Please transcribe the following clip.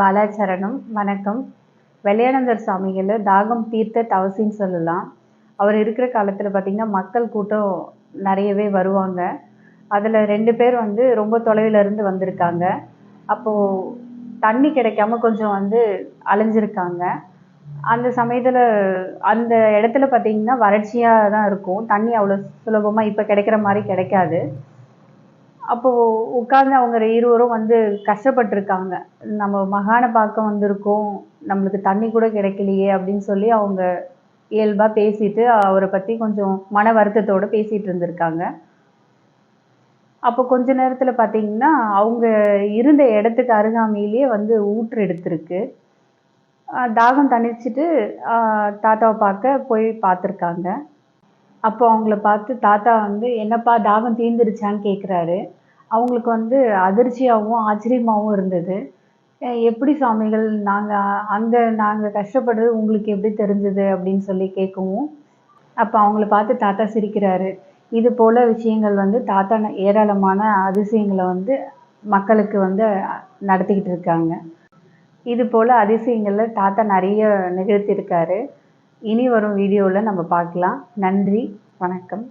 பாலாச்சரணம் வணக்கம். வெள்ளையானந்தர் சாமிகளை தாகம் தீர்த்த தவசின்னு சொல்லலாம். அவர் இருக்கிற காலத்தில் பார்த்திங்கன்னா மக்கள் கூட்டம் நிறையவே வருவாங்க. அதில் ரெண்டு பேர் வந்து ரொம்ப தொலைவில் இருந்து வந்திருக்காங்க. அப்போது தண்ணி கிடைக்காம கொஞ்சம் வந்து அலைஞ்சிருக்காங்க அந்த சமயத்தில் அந்த இடத்துல பார்த்திங்கன்னா வறட்சியாக தான் இருக்கும். தண்ணி அவ்வளோ சுலபமாக இப்போ கிடைக்கிற மாதிரி கிடைக்காது. அப்போது உட்காந்து அவங்க இருவரும் வந்து கஷ்டப்பட்டிருக்காங்க. நம்ம மகானை பார்க்க வந்திருக்கோம். நம்மளுக்கு தண்ணி கூட கிடைக்கலையே அப்படின்னு சொல்லி அவங்க இயல்பாக பேசிட்டு அவரை பற்றி கொஞ்சம் மன வருத்தத்தோடு பேசிகிட்டு இருந்திருக்காங்க. அப்போ கொஞ்ச நேரத்தில் பார்த்தீங்கன்னா அவங்க இருந்த இடத்துக்கு அருகாமையிலேயே வந்து ஊற்று எடுத்திருக்கு. தாகம் தணிச்சிட்டு தாத்தாவை பார்க்க போய் பார்த்துருக்காங்க. அப்போ அவங்கள பார்த்து தாத்தா வந்து என்னப்பா தாகம் தீர்ந்துருச்சான்னு கேட்குறாரு அவங்களுக்கு வந்து அதிர்ச்சியாகவும் ஆச்சரியமாகவும் இருந்தது. எப்படி சாமிகள் நாங்கள் அங்கே நாங்கள் கஷ்டப்படுறது உங்களுக்கு எப்படி தெரிஞ்சது அப்படின்னு சொல்லி கேட்கவும் அப்போ அவங்கள பார்த்து தாத்தா சிரிக்கிறாரு. இது போல் விஷயங்கள் வந்து தாத்தா ஏராளமான அதிசயங்களை வந்து மக்களுக்கு வந்து நடத்திக்கிட்டு இருக்காங்க. இது போல் அதிசயங்களில் தாத்தா நிறைய நிகழ்த்தியிருக்காரு. இனி வரும் வீடியோவில் நம்ம பார்க்கலாம். நன்றி வணக்கம்.